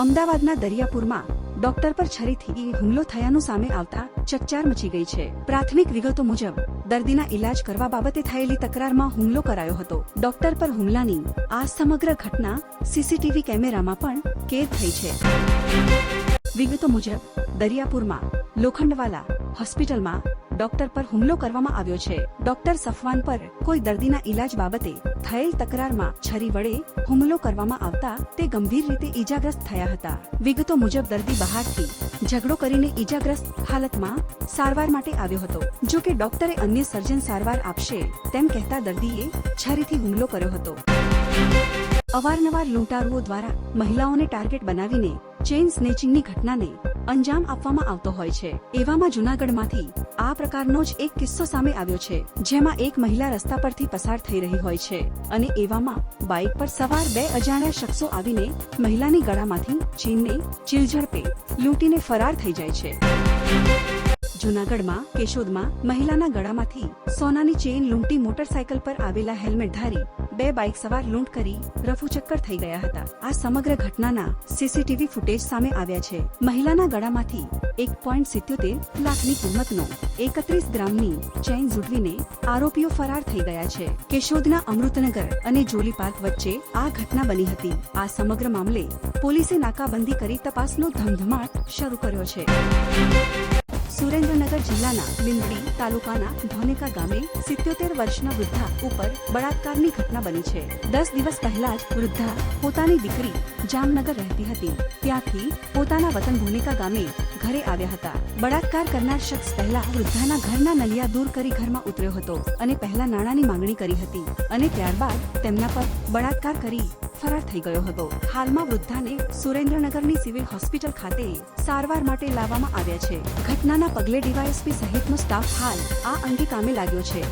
અમદાવાદના દરિયાપુરમાં ડોક્ટર પર છરીથી હુમલો થયાનું સામે આવતા ચકચાર મચી ગઈ છે. પ્રાથમિક વિગતો મુજબ, દર્દીના ઇલાજ કરવા બાબતે થયેલી તકરારમાં હુમલો કરાયો હતો. ડોક્ટર પર હુમલાની આ સમગ્ર ઘટના સીસીટીવી કેમેરામાં પણ કેદ થઈ છે. વિગતો મુજબ, દરિયાપુરમાં લોખંડવાલા હોસ્પિટલમાં ડોક્ટર પર હુમલો કરવામાં આવ્યો છે. ડોક્ટર સફવાન પર કોઈ દર્દીના ઇલાજ બાબતે થયેલ તકરારમાં છરી વડે હુમલો કરવામાં આવતા તે ગંભીર રીતે ઈજાગ્રસ્ત થયા હતા. વિગતો મુજબ દર્દી બહારથી ઝઘડો કરીને ઈજાગ્રસ્ત હાલતમાં સારવાર માટે આવ્યો હતો. જો કે ડોક્ટરે અન્ય સર્જન સારવાર આપશે તેમ કહેતા દર્દીએ છરીથી હુમલો કર્યો હતો. અવારનવાર લૂંટારુઓ દ્વારા મહિલાઓને ટાર્ગેટ બનાવીને ચેઇન સ્નેચિંગની ઘટનાને અંજામ આપવામાં આવતો હોય છે. એવામાં જુનાગઢમાંથી આ પ્રકારનો જ એક કિસ્સો સામે આવ્યો છે, જેમાં એક મહિલા રસ્તા પરથી પસાર થઈ રહી હોય છે અને એવામાં બાઇક પર સવાર બે અજાણ્યા શખ્સો આવીને મહિલાની ગળામાંથી ચેઇનને ચીલઝડપે લૂંટીને ફરાર થઈ જાય છે. જુનાગઢમાં, કેશોદમાં મહિલાના ગળામાંથી સોનાની ચેઇન લૂંટી મોટરસાયકલ પર આવેલા હેલ્મેટ ધારી બે બાઇક સવાર લૂંટ કરી રફુચક્કર થઈ ગયા હતા. આ સમગ્ર ઘટનાના સીસીટીવી ફૂટેજ સામે આવ્યા છે. મહિલાના ગળામાંથી એક પોઈન્ટ સિત્યોતેર લાખની કિંમતનો એકત્રીસ ગ્રામની ચેઇન ઝૂંટવીને આરોપીઓ ફરાર થઈ ગયા છે. કેશોદના અમૃતનગર અને જોલી પાર્ક વચ્ચે આ ઘટના બની હતી. આ સમગ્ર મામલે પોલીસે નાકાબંધી કરી તપાસનો ધમધમાટ શરૂ કર્યો છે. સુરેન્દ્રનગર જિલ્લાના લીંબડી તાલુકાના ધોનેકા ગામે સિત્યોતેર વર્ષના વૃદ્ધા ઉપર બળાત્કારની ઘટના બની છે દસ દિવસ પહેલા જ વૃદ્ધા પોતાની દીકરી જામનગર રહેતી હતી ત્યાંથી પોતાના વતન ભૂનિકા ગામે ઘરે આવ્યા હતા બળાત્કાર કરનાર શખ્સ પહેલા વૃદ્ધાના ઘરના નલિયા દૂર કરી ઘરમાં ઉતર્યો હતો અને પહેલા નાણાંની માંગણી કરી હતી અને ત્યારબાદ તેમના પર બળાત્કાર કરી ફરાર થઈ ગયો હતો. હાલમાં વૃદ્ધાને સુરેન્દ્રનગરની સિવિલ હોસ્પિટલ ખાતે સારવાર માટે લાવવામાં આવ્યા છે. ઘટનાના પગલે ડીવાયએસપી સહિતનો સ્ટાફ હાલ આ અંગે કામે લાગ્યો છે.